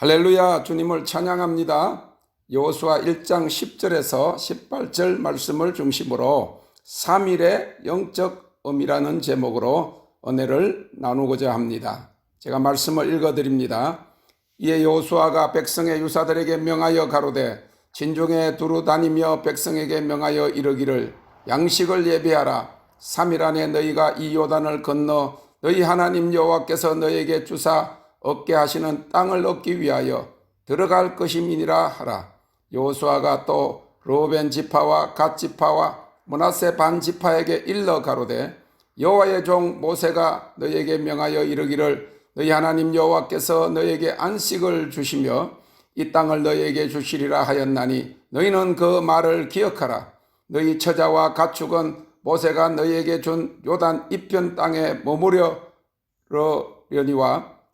할렐루야 주님을 찬양합니다. 여호수아 1장 10절에서 18절 말씀을 중심으로 3일의 영적 의미라는 제목으로 은혜를 나누고자 합니다. 제가 말씀을 읽어 드립니다. 이에 여호수아가 백성의 유사들에게 명하여 가로되 진중에 두루 다니며 백성에게 명하여 이르기를 양식을 예비하라 3일 안에 너희가 이 요단을 건너 너희 하나님 여호와께서 너희에게 주사 얻게 하시는 땅을 얻기 위하여 들어갈 것임이니라 하라. 여호수아가 또 로벤 지파와 갓 지파와 문하세 반 지파에게 일러 가로되 여호와의 종 모세가 너희에게 명하여 이르기를 너희 하나님 여호와께서 너희에게 안식을 주시며 이 땅을 너희에게 주시리라 하였나니 너희는 그 말을 기억하라. 너희 처자와 가축은 모세가 너희에게 준 요단 이편 땅에 머무르려니와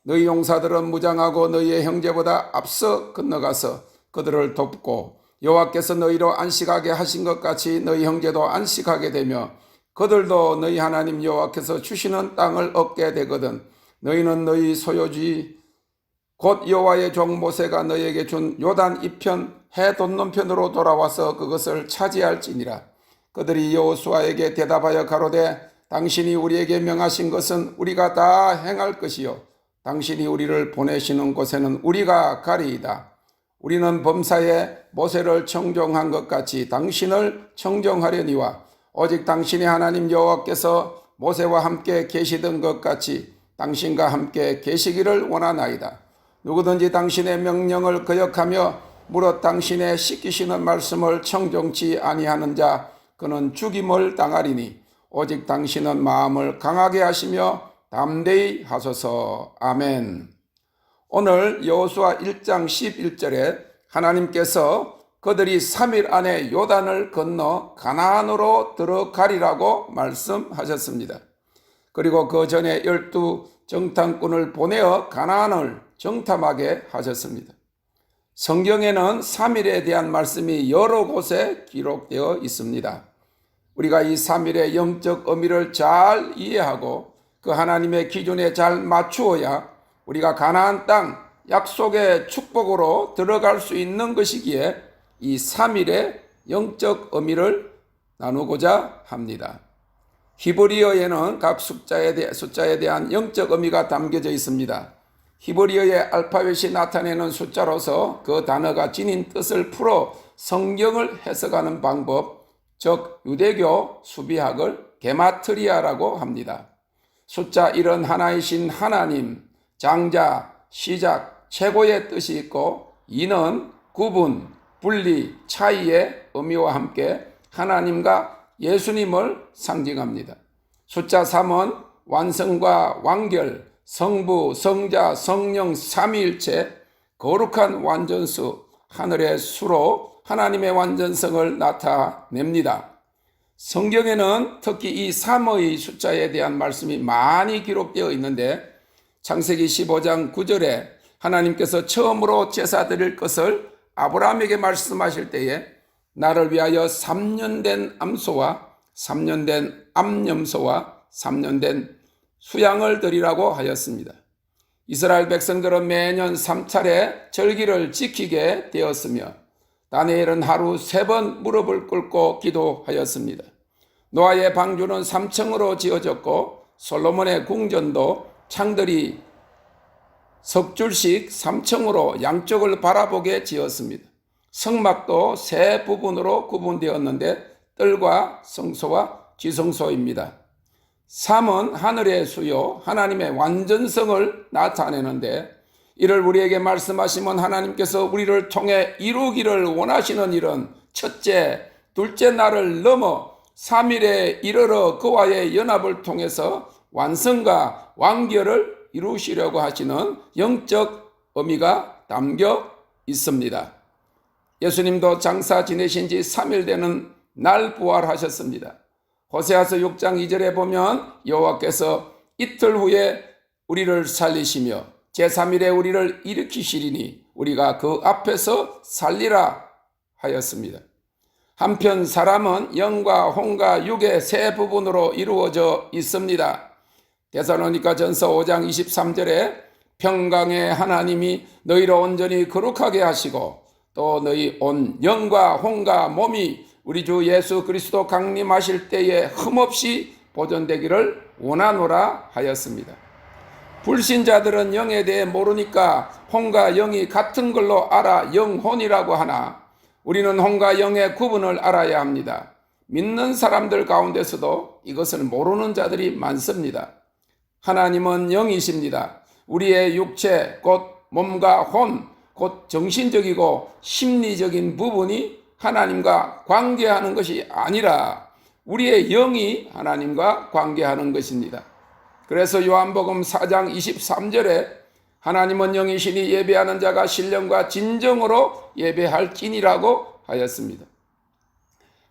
너희 용사들은 무장하고 너희의 형제보다 앞서 건너가서 그들을 돕고 여호와께서 너희로 안식하게 하신 것 같이 너희 형제도 안식하게 되며 그들도 너희 하나님 여호와께서 주시는 땅을 얻게 되거든. 너희는 너희 소유지 곧 여호와의 종 모세가 너희에게 준 요단 이편 해 돋는 편으로 돌아와서 그것을 차지할지니라. 그들이 여호수아에게 대답하여 가로되 당신이 우리에게 명하신 것은 우리가 다 행할 것이요 당신이 우리를 보내시는 곳에는 우리가 가리이다. 우리는 범사에 모세를 청정한 것 같이 당신을 청정하려니와 오직 당신의 하나님 여호와께서 모세와 함께 계시던 것 같이 당신과 함께 계시기를 원하나이다. 누구든지 당신의 명령을 거역하며 무릇 당신의 시키시는 말씀을 청정치 아니하는 자 그는 죽임을 당하리니 오직 당신은 마음을 강하게 하시며 담대히 하소서. 아멘. 오늘 여호수아 1장 11절에 하나님께서 그들이 3일 안에 요단을 건너 가나안으로 들어가리라고 말씀하셨습니다. 그리고 그 전에 열두 정탐꾼을 보내어 가나안을 정탐하게 하셨습니다. 성경에는 3일에 대한 말씀이 여러 곳에 기록되어 있습니다. 우리가 이 3일의 영적 의미를 잘 이해하고 그 하나님의 기준에 잘 맞추어야 우리가 가나안 땅 약속의 축복으로 들어갈 수 있는 것이기에 이 3일의 영적 의미를 나누고자 합니다. 히브리어에는 각 숫자에, 대, 숫자에 대한 영적 의미가 담겨져 있습니다. 히브리어의 알파벳이 나타내는 숫자로서 그 단어가 지닌 뜻을 풀어 성경을 해석하는 방법, 즉 유대교 수비학을 게마트리아라고 합니다. 숫자 1은 하나이신 하나님, 장자, 시작, 최고의 뜻이 있고 2는 구분, 분리, 차이의 의미와 함께 하나님과 예수님을 상징합니다. 숫자 3은 완성과 완결, 성부, 성자, 성령 삼위일체, 거룩한 완전수, 하늘의 수로 하나님의 완전성을 나타냅니다. 성경에는 특히 이 3의 숫자에 대한 말씀이 많이 기록되어 있는데 창세기 15장 9절에 하나님께서 처음으로 제사 드릴 것을 아브라함에게 말씀하실 때에 나를 위하여 3년 된 암소와 3년 된 암염소와 3년 된 수양을 드리라고 하였습니다. 이스라엘 백성들은 매년 3차례 절기를 지키게 되었으며 다니엘은 하루 세 번 무릎을 꿇고 기도하였습니다. 노아의 방주는 3층으로 지어졌고 솔로몬의 궁전도 창들이 석줄씩 3층으로 양쪽을 바라보게 지었습니다. 성막도 세 부분으로 구분되었는데 뜰과 성소와 지성소입니다. 3은 하늘의 수요, 하나님의 완전성을 나타내는데 이를 우리에게 말씀하시면 하나님께서 우리를 통해 이루기를 원하시는 일은 첫째, 둘째 날을 넘어 3일에 이르러 그와의 연합을 통해서 완성과 완결을 이루시려고 하시는 영적 의미가 담겨 있습니다. 예수님도 장사 지내신 지 3일 되는 날 부활하셨습니다. 호세아서 6장 2절에 보면 여호와께서 이틀 후에 우리를 살리시며 제3일에 우리를 일으키시리니 우리가 그 앞에서 살리라 하였습니다. 한편 사람은 영과 혼과 육의 세 부분으로 이루어져 있습니다. 데살로니가 전서 5장 23절에 평강의 하나님이 너희로 온전히 거룩하게 하시고 또 너희 온 영과 혼과 몸이 우리 주 예수 그리스도 강림하실 때에 흠없이 보존되기를 원하노라 하였습니다. 불신자들은 영에 대해 모르니까 혼과 영이 같은 걸로 알아 영혼이라고 하나 우리는 혼과 영의 구분을 알아야 합니다. 믿는 사람들 가운데서도 이것을 모르는 자들이 많습니다. 하나님은 영이십니다. 우리의 육체, 곧 몸과 혼, 곧 정신적이고 심리적인 부분이 하나님과 관계하는 것이 아니라 우리의 영이 하나님과 관계하는 것입니다. 그래서 요한복음 4장 23절에 하나님은 영이시니 예배하는 자가 신령과 진정으로 예배할지니라고 하였습니다.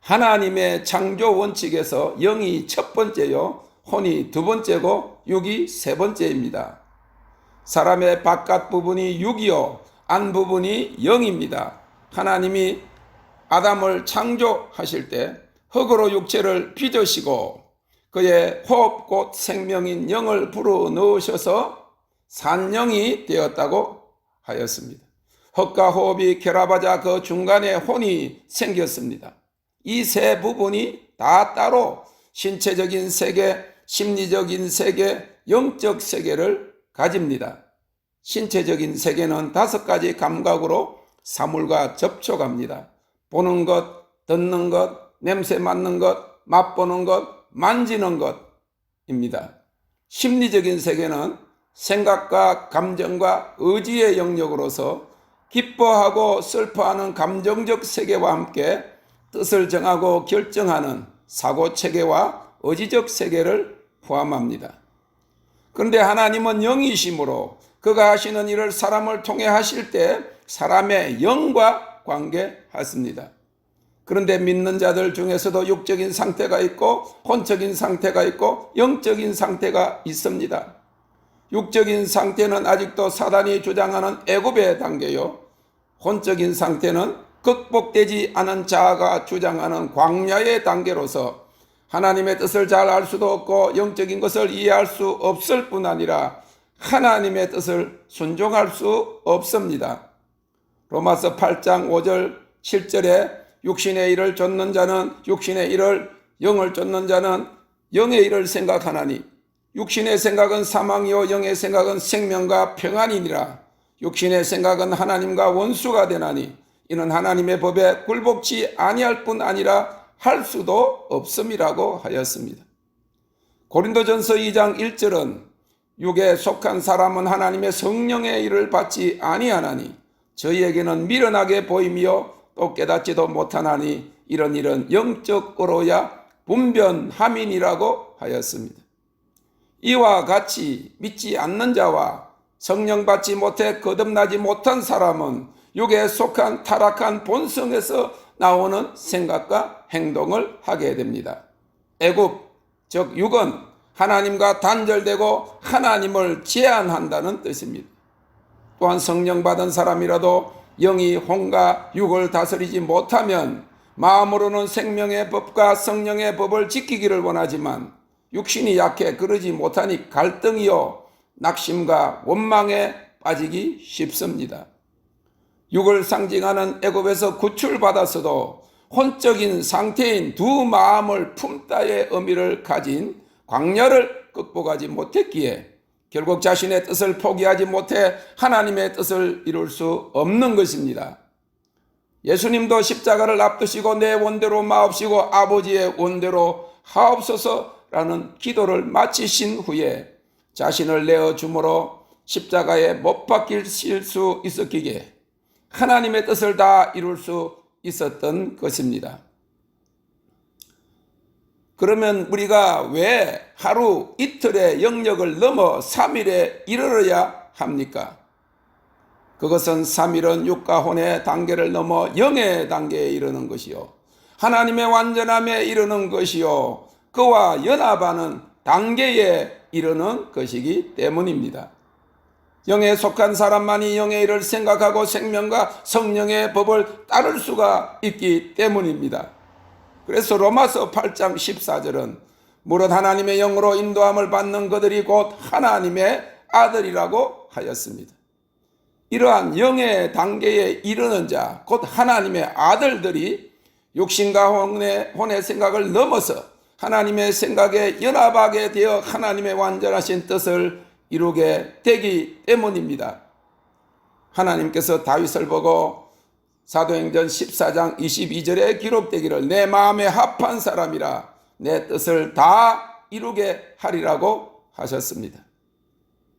하나님의 창조 원칙에서 영이 첫 번째요, 혼이 두 번째고 육이 세 번째입니다. 사람의 바깥 부분이 육이요, 안 부분이 영입니다. 하나님이 아담을 창조하실 때 흙으로 육체를 빚으시고 그의 호흡 곧 생명인 영을 불어 넣으셔서 산영이 되었다고 하였습니다. 흙과 호흡이 결합하자 그 중간에 혼이 생겼습니다. 이 세 부분이 다 따로 신체적인 세계, 심리적인 세계, 영적 세계를 가집니다. 신체적인 세계는 다섯 가지 감각으로 사물과 접촉합니다. 보는 것, 듣는 것, 냄새 맡는 것, 맛보는 것, 만지는 것입니다. 심리적인 세계는 생각과 감정과 의지의 영역으로서 기뻐하고 슬퍼하는 감정적 세계와 함께 뜻을 정하고 결정하는 사고 체계와 의지적 세계를 포함합니다. 그런데 하나님은 영이심으로 그가 하시는 일을 사람을 통해 하실 때 사람의 영과 관계하십니다. 그런데 믿는 자들 중에서도 육적인 상태가 있고 혼적인 상태가 있고 영적인 상태가 있습니다. 육적인 상태는 아직도 사단이 주장하는 애굽의 단계요. 혼적인 상태는 극복되지 않은 자아가 주장하는 광야의 단계로서 하나님의 뜻을 잘 알 수도 없고 영적인 것을 이해할 수 없을 뿐 아니라 하나님의 뜻을 순종할 수 없습니다. 로마서 8장 5절 7절에 육신의 일을 쫓는 자는 육신의 일을 영을 쫓는 자는 영의 일을 생각하나니 육신의 생각은 사망이요 영의 생각은 생명과 평안이니라 육신의 생각은 하나님과 원수가 되나니 이는 하나님의 법에 굴복치 아니할 뿐 아니라 할 수도 없음이라고 하였습니다. 고린도전서 2장 1절은 육에 속한 사람은 하나님의 성령의 일을 받지 아니하나니 저희에게는 미련하게 보이며 또 깨닫지도 못하나니 이런 일은 영적으로야 분변함이니라고 하였습니다. 이와 같이 믿지 않는 자와 성령 받지 못해 거듭나지 못한 사람은 육에 속한 타락한 본성에서 나오는 생각과 행동을 하게 됩니다. 애굽 즉 육은 하나님과 단절되고 하나님을 제한한다는 뜻입니다. 또한 성령 받은 사람이라도 영이 혼과 육을 다스리지 못하면 마음으로는 생명의 법과 성령의 법을 지키기를 원하지만 육신이 약해 그러지 못하니 갈등이요 낙심과 원망에 빠지기 쉽습니다. 육을 상징하는 애굽에서 구출받았어도 혼적인 상태인 두 마음을 품다의 의미를 가진 광야를 극복하지 못했기에 결국 자신의 뜻을 포기하지 못해 하나님의 뜻을 이룰 수 없는 것입니다. 예수님도 십자가를 앞두시고 내 원대로 마옵시고 아버지의 원대로 하옵소서라는 기도를 마치신 후에 자신을 내어 주므로 십자가에 못 박히실 수 있었기에 하나님의 뜻을 다 이룰 수 있었던 것입니다. 그러면 우리가 왜 하루 이틀의 영역을 넘어 3일에 이르러야 합니까? 그것은 3일은 육과 혼의 단계를 넘어 영의 단계에 이르는 것이요. 하나님의 완전함에 이르는 것이요. 그와 연합하는 단계에 이르는 것이기 때문입니다. 영에 속한 사람만이 영의 일을 생각하고 생명과 성령의 법을 따를 수가 있기 때문입니다. 그래서 로마서 8장 14절은 무릇 하나님의 영으로 인도함을 받는 그들이 곧 하나님의 아들이라고 하였습니다. 이러한 영의 단계에 이르는 자, 곧 하나님의 아들들이 육신과 혼의, 혼의 생각을 넘어서 하나님의 생각에 연합하게 되어 하나님의 완전하신 뜻을 이루게 되기 때문입니다. 하나님께서 다윗을 보고 사도행전 14장 22절에 기록되기를 내 마음에 합한 사람이라 내 뜻을 다 이루게 하리라고 하셨습니다.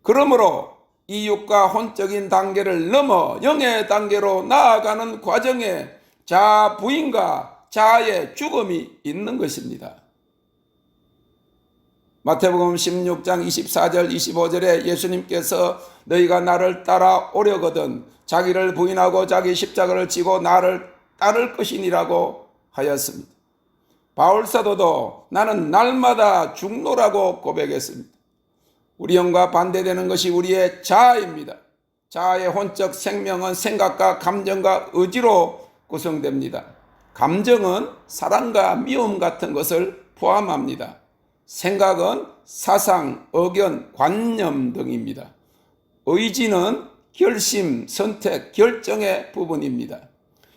그러므로 이육과 혼적인 단계를 넘어 영의 단계로 나아가는 과정에 자아 부인과 자아의 죽음이 있는 것입니다. 마태복음 16장 24절 25절에 예수님께서 너희가 나를 따라 오려거든 자기를 부인하고 자기 십자가를 지고 나를 따를 것이니라고 하였습니다. 바울 사도도 나는 날마다 죽노라고 고백했습니다. 우리 영과 반대되는 것이 우리의 자아입니다. 자아의 혼적 생명은 생각과 감정과 의지로 구성됩니다. 감정은 사랑과 미움 같은 것을 포함합니다. 생각은 사상, 의견, 관념 등입니다. 의지는 결심, 선택, 결정의 부분입니다.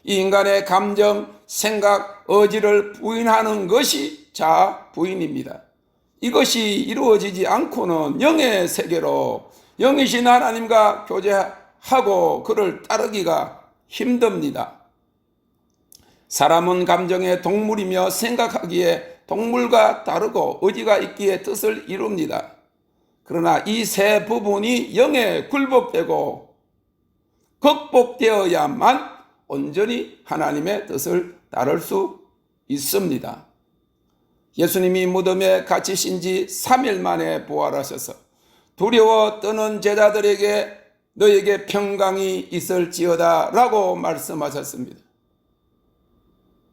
이 인간의 감정, 생각, 의지를 부인하는 것이 자아 부인입니다. 이것이 이루어지지 않고는 영의 세계로 영이신 하나님과 교제하고 그를 따르기가 힘듭니다. 사람은 감정의 동물이며 생각하기에 동물과 다르고 의지가 있기에 뜻을 이룹니다. 그러나 이 세 부분이 영에 굴복되고 극복되어야만 온전히 하나님의 뜻을 따를 수 있습니다. 예수님이 무덤에 갇히신 지 3일 만에 부활하셔서 두려워 떠는 제자들에게 너에게 평강이 있을지어다 라고 말씀하셨습니다.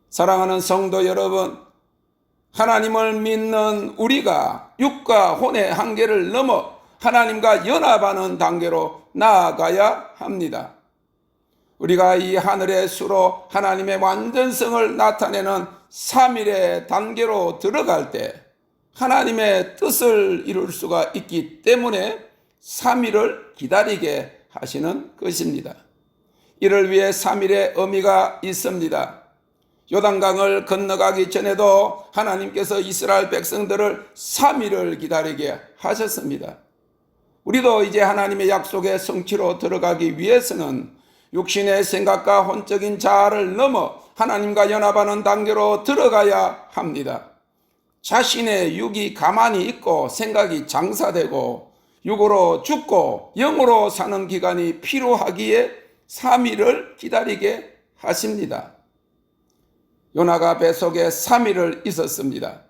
사랑하는 성도 여러분, 하나님을 믿는 우리가 육과 혼의 한계를 넘어 하나님과 연합하는 단계로 나아가야 합니다. 우리가 이 하늘의 수로 하나님의 완전성을 나타내는 3일의 단계로 들어갈 때 하나님의 뜻을 이룰 수가 있기 때문에 3일을 기다리게 하시는 것입니다. 이를 위해 3일의 의미가 있습니다. 요단강을 건너가기 전에도 하나님께서 이스라엘 백성들을 3일을 기다리게 하셨습니다. 우리도 이제 하나님의 약속의 성취로 들어가기 위해서는 육신의 생각과 혼적인 자아를 넘어 하나님과 연합하는 단계로 들어가야 합니다. 자신의 육이 가만히 있고 생각이 장사되고 육으로 죽고 영으로 사는 기간이 필요하기에 3일을 기다리게 하십니다. 요나가 뱃속에 3일을 있었습니다.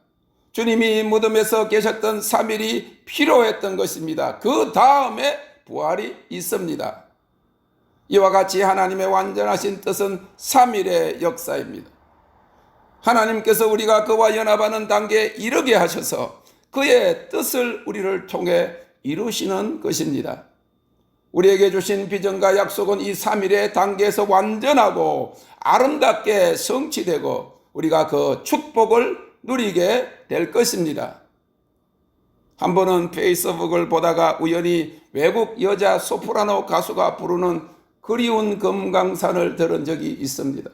주님이 무덤에서 계셨던 3일이 필요했던 것입니다. 그 다음에 부활이 있습니다. 이와 같이 하나님의 완전하신 뜻은 3일의 역사입니다. 하나님께서 우리가 그와 연합하는 단계에 이르게 하셔서 그의 뜻을 우리를 통해 이루시는 것입니다. 우리에게 주신 비전과 약속은 이 3일의 단계에서 완전하고 아름답게 성취되고 우리가 그 축복을 누리게 될 것입니다. 한 번은 페이스북을 보다가 우연히 외국 여자 소프라노 가수가 부르는 그리운 금강산을 들은 적이 있습니다.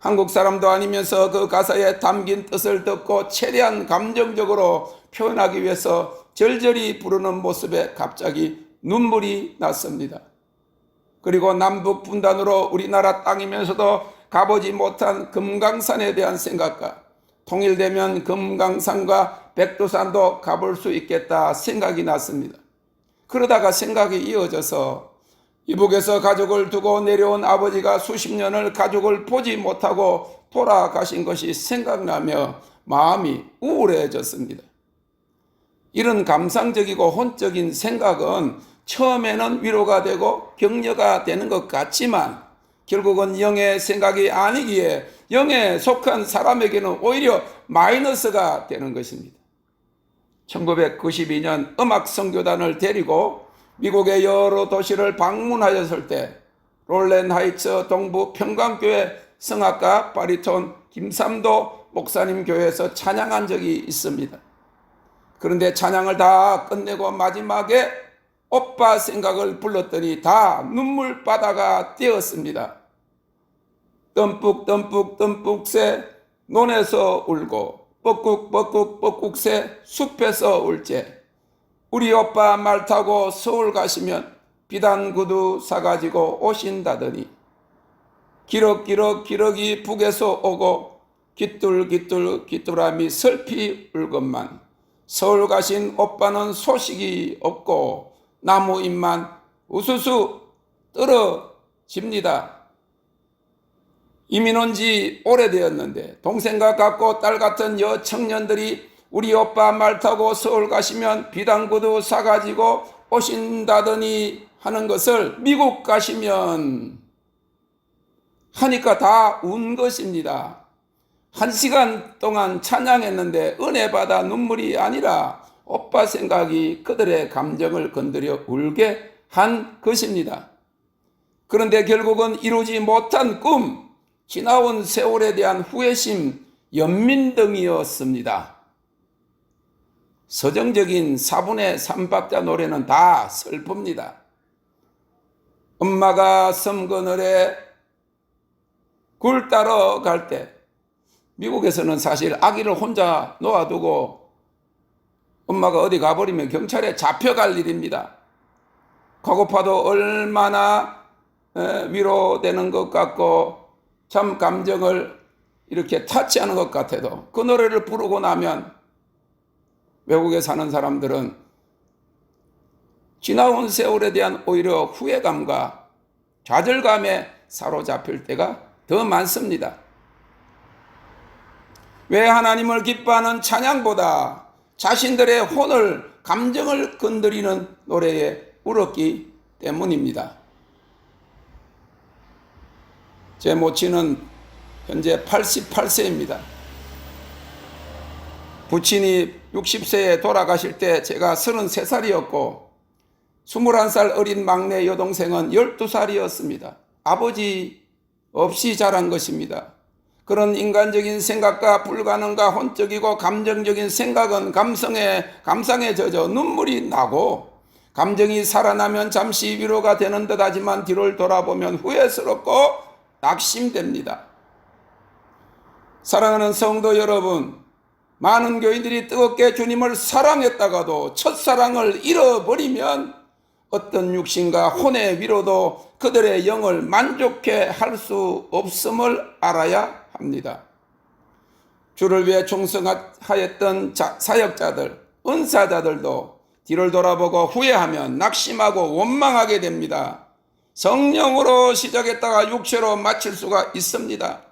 한국 사람도 아니면서 그 가사에 담긴 뜻을 듣고 최대한 감정적으로 표현하기 위해서 절절히 부르는 모습에 갑자기 눈물이 났습니다. 그리고 남북 분단으로 우리나라 땅이면서도 가보지 못한 금강산에 대한 생각과 통일되면 금강산과 백두산도 가볼 수 있겠다 생각이 났습니다. 그러다가 생각이 이어져서 이북에서 가족을 두고 내려온 아버지가 수십 년을 가족을 보지 못하고 돌아가신 것이 생각나며 마음이 우울해졌습니다. 이런 감상적이고 혼적인 생각은 처음에는 위로가 되고 격려가 되는 것 같지만 결국은 영의 생각이 아니기에 영에 속한 사람에게는 오히려 마이너스가 되는 것입니다. 1992년 음악 성교단을 데리고 미국의 여러 도시를 방문하였을 때 롤렌 하이츠 동부 평강교회 성악가 바리톤 김삼도 목사님 교회에서 찬양한 적이 있습니다. 그런데 찬양을 다 끝내고 마지막에 오빠 생각을 불렀더니 다 눈물바다가 되었습니다. 덤뿍 덤뿍 덤뿍 새 논에서 울고 뻐꾹 뻐꾹 뻐꾹 새 숲에서 울제 우리 오빠 말 타고 서울 가시면 비단 구두 사가지고 오신다더니 기럭기럭 기럭이 북에서 오고 기뚤기뚤 기뚜라미 슬피 울것만 서울 가신 오빠는 소식이 없고 나무 잎만 우수수 떨어집니다. 이민 온 지 오래되었는데 동생과 같고 딸 같은 여 청년들이 우리 오빠 말 타고 서울 가시면 비단구두 사가지고 오신다더니 하는 것을 미국 가시면 하니까 다 운 것입니다. 한 시간 동안 찬양했는데 은혜 받아 눈물이 아니라 오빠 생각이 그들의 감정을 건드려 울게 한 것입니다. 그런데 결국은 이루지 못한 꿈, 지나온 세월에 대한 후회심, 연민 등이었습니다. 서정적인 4분의 3박자 노래는 다 슬픕니다. 엄마가 섬 그늘에 굴 따러 갈 때, 미국에서는 사실 아기를 혼자 놓아두고 엄마가 어디 가버리면 경찰에 잡혀갈 일입니다. 가고파도 얼마나 에, 위로되는 것 같고 참 감정을 이렇게 타치하는 것 같아도 그 노래를 부르고 나면 외국에 사는 사람들은 지나온 세월에 대한 오히려 후회감과 좌절감에 사로잡힐 때가 더 많습니다. 왜 하나님을 기뻐하는 찬양보다 자신들의 혼을, 감정을 건드리는 노래에 울었기 때문입니다. 제 모친은 현재 88세입니다. 부친이 60세에 돌아가실 때 제가 33살이었고 21살 어린 막내 여동생은 12살이었습니다. 아버지 없이 자란 것입니다. 그런 인간적인 생각과 불가능과 혼적이고 감정적인 생각은 감성에 감상에 젖어 눈물이 나고 감정이 살아나면 잠시 위로가 되는 듯 하지만 뒤를 돌아보면 후회스럽고 낙심됩니다. 사랑하는 성도 여러분, 많은 교인들이 뜨겁게 주님을 사랑했다가도 첫사랑을 잃어버리면 어떤 육신과 혼의 위로도 그들의 영을 만족해 할 수 없음을 알아야 합니다. 주를 위해 충성하였던 사역자들, 은사자들도 뒤를 돌아보고 후회하면 낙심하고 원망하게 됩니다. 성령으로 시작했다가 육체로 마칠 수가 있습니다.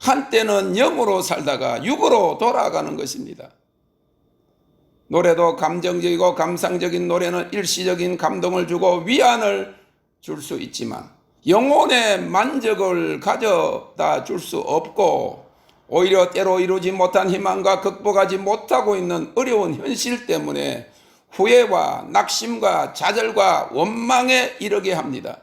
한때는 영으로 살다가 육으로 돌아가는 것입니다. 노래도 감정적이고 감상적인 노래는 일시적인 감동을 주고 위안을 줄 수 있지만 영혼의 만족을 가져다 줄 수 없고 오히려 때로 이루지 못한 희망과 극복하지 못하고 있는 어려운 현실 때문에 후회와 낙심과 좌절과 원망에 이르게 합니다.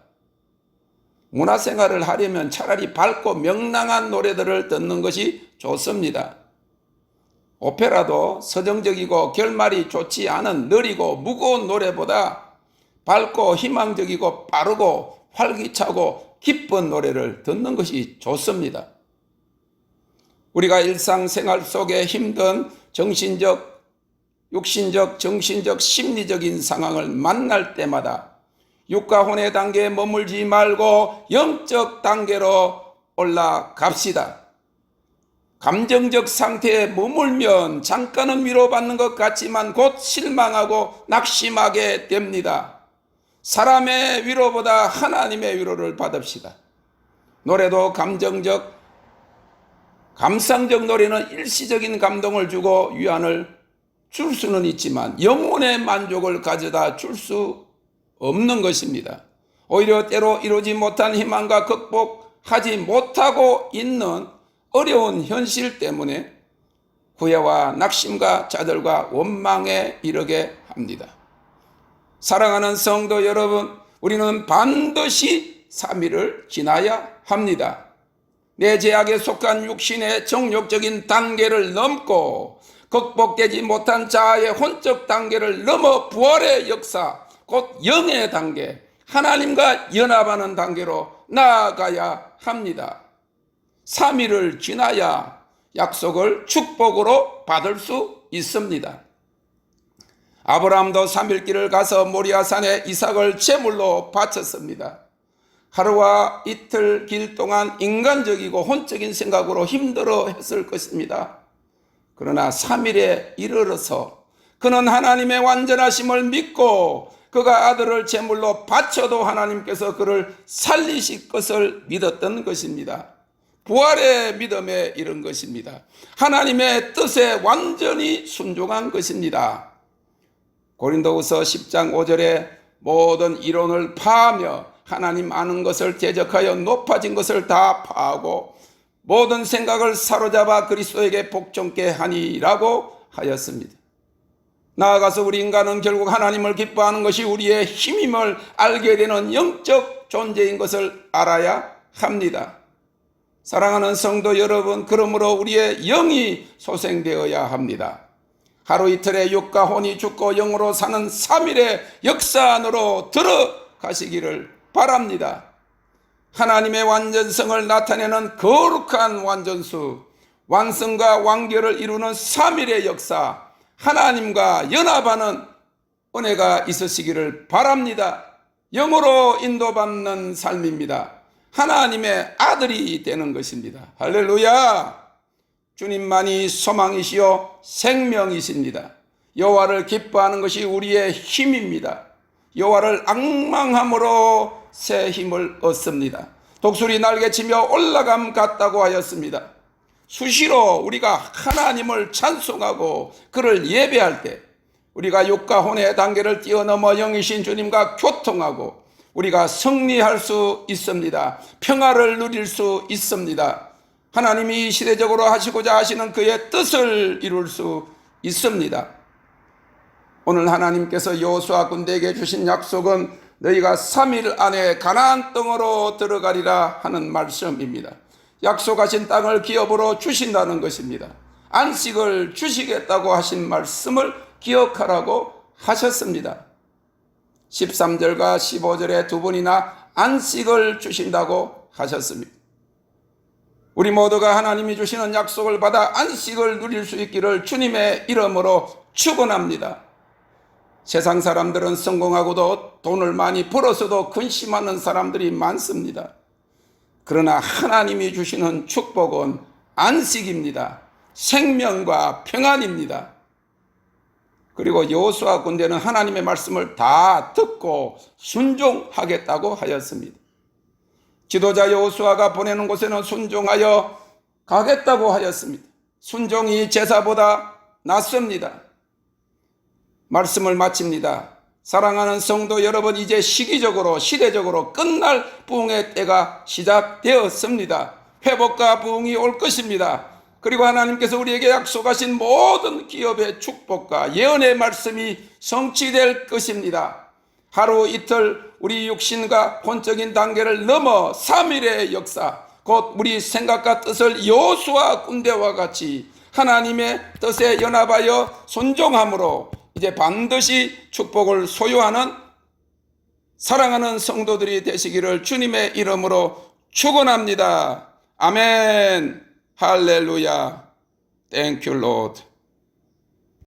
문화생활을 하려면 차라리 밝고 명랑한 노래들을 듣는 것이 좋습니다. 오페라도 서정적이고 결말이 좋지 않은 느리고 무거운 노래보다 밝고 희망적이고 빠르고 활기차고 기쁜 노래를 듣는 것이 좋습니다. 우리가 일상생활 속에 힘든 정신적, 육신적, 정신적, 심리적인 상황을 만날 때마다 육과 혼의 단계에 머물지 말고 영적 단계로 올라갑시다. 감정적 상태에 머물면 잠깐은 위로받는 것 같지만 곧 실망하고 낙심하게 됩니다. 사람의 위로보다 하나님의 위로를 받읍시다. 노래도 감정적, 감상적 노래는 일시적인 감동을 주고 위안을 줄 수는 있지만 영혼의 만족을 가져다 줄 수 없는 것입니다. 오히려 때로 이루지 못한 희망과 극복하지 못하고 있는 어려운 현실 때문에 후회와 낙심과 좌절과 원망에 이르게 합니다. 사랑하는 성도 여러분, 우리는 반드시 3일을 지나야 합니다. 내 제약에 속한 육신의 정욕적인 단계를 넘고 극복되지 못한 자아의 혼적 단계를 넘어 부활의 역사, 곧 영의 단계, 하나님과 연합하는 단계로 나아가야 합니다. 3일을 지나야 약속을 축복으로 받을 수 있습니다. 아브라함도 3일 길을 가서 모리아산에 이삭을 제물로 바쳤습니다. 하루와 이틀 길 동안 인간적이고 혼적인 생각으로 힘들어 했을 것입니다. 그러나 3일에 이르러서 그는 하나님의 완전하심을 믿고 그가 아들을 제물로 바쳐도 하나님께서 그를 살리실 것을 믿었던 것입니다. 부활의 믿음에 이른 것입니다. 하나님의 뜻에 완전히 순종한 것입니다. 고린도후서 10장 5절에 모든 이론을 파하며 하나님 아는 것을 대적하여 높아진 것을 다 파하고 모든 생각을 사로잡아 그리스도에게 복종케 하니라고 하였습니다. 나아가서 우리 인간은 결국 하나님을 기뻐하는 것이 우리의 힘임을 알게 되는 영적 존재인 것을 알아야 합니다. 사랑하는 성도 여러분, 그러므로 우리의 영이 소생되어야 합니다. 하루 이틀의 육과 혼이 죽고 영으로 사는 3일의 역사 안으로 들어가시기를 바랍니다. 하나님의 완전성을 나타내는 거룩한 완전수, 완성과 완결을 이루는 3일의 역사, 하나님과 연합하는 은혜가 있으시기를 바랍니다. 영으로 인도받는 삶입니다. 하나님의 아들이 되는 것입니다. 할렐루야! 주님만이 소망이시요 생명이십니다. 여호와를 기뻐하는 것이 우리의 힘입니다. 여호와를 악망함으로 새 힘을 얻습니다. 독수리 날개치며 올라감 같다고 하였습니다. 수시로 우리가 하나님을 찬송하고 그를 예배할 때 우리가 육과 혼의 단계를 뛰어넘어 영이신 주님과 교통하고 우리가 승리할 수 있습니다. 평화를 누릴 수 있습니다. 하나님이 시대적으로 하시고자 하시는 그의 뜻을 이룰 수 있습니다. 오늘 하나님께서 여호수아 군대에게 주신 약속은 너희가 3일 안에 가나안 땅으로 들어가리라 하는 말씀입니다. 약속하신 땅을 기업으로 주신다는 것입니다. 안식을 주시겠다고 하신 말씀을 기억하라고 하셨습니다. 13절과 15절에 두 번이나 안식을 주신다고 하셨습니다. 우리 모두가 하나님이 주시는 약속을 받아 안식을 누릴 수 있기를 주님의 이름으로 축원합니다. 세상 사람들은 성공하고도 돈을 많이 벌어서도 근심하는 사람들이 많습니다. 그러나 하나님이 주시는 축복은 안식입니다. 생명과 평안입니다. 그리고 여호수아 군대는 하나님의 말씀을 다 듣고 순종하겠다고 하였습니다. 지도자 여호수아가 보내는 곳에는 순종하여 가겠다고 하였습니다. 순종이 제사보다 낫습니다. 말씀을 마칩니다. 사랑하는 성도 여러분, 이제 시기적으로, 시대적으로 끝날 부흥의 때가 시작되었습니다. 회복과 부흥이 올 것입니다. 그리고 하나님께서 우리에게 약속하신 모든 기업의 축복과 예언의 말씀이 성취될 것입니다. 하루 이틀 우리 육신과 혼적인 단계를 넘어 3일의 역사, 곧 우리 생각과 뜻을 여수와 군대와 같이 하나님의 뜻에 연합하여 순종함으로 이제 반드시 축복을 소유하는 사랑하는 성도들이 되시기를 주님의 이름으로 축원합니다. 아멘. 할렐루야. 땡큐 로드.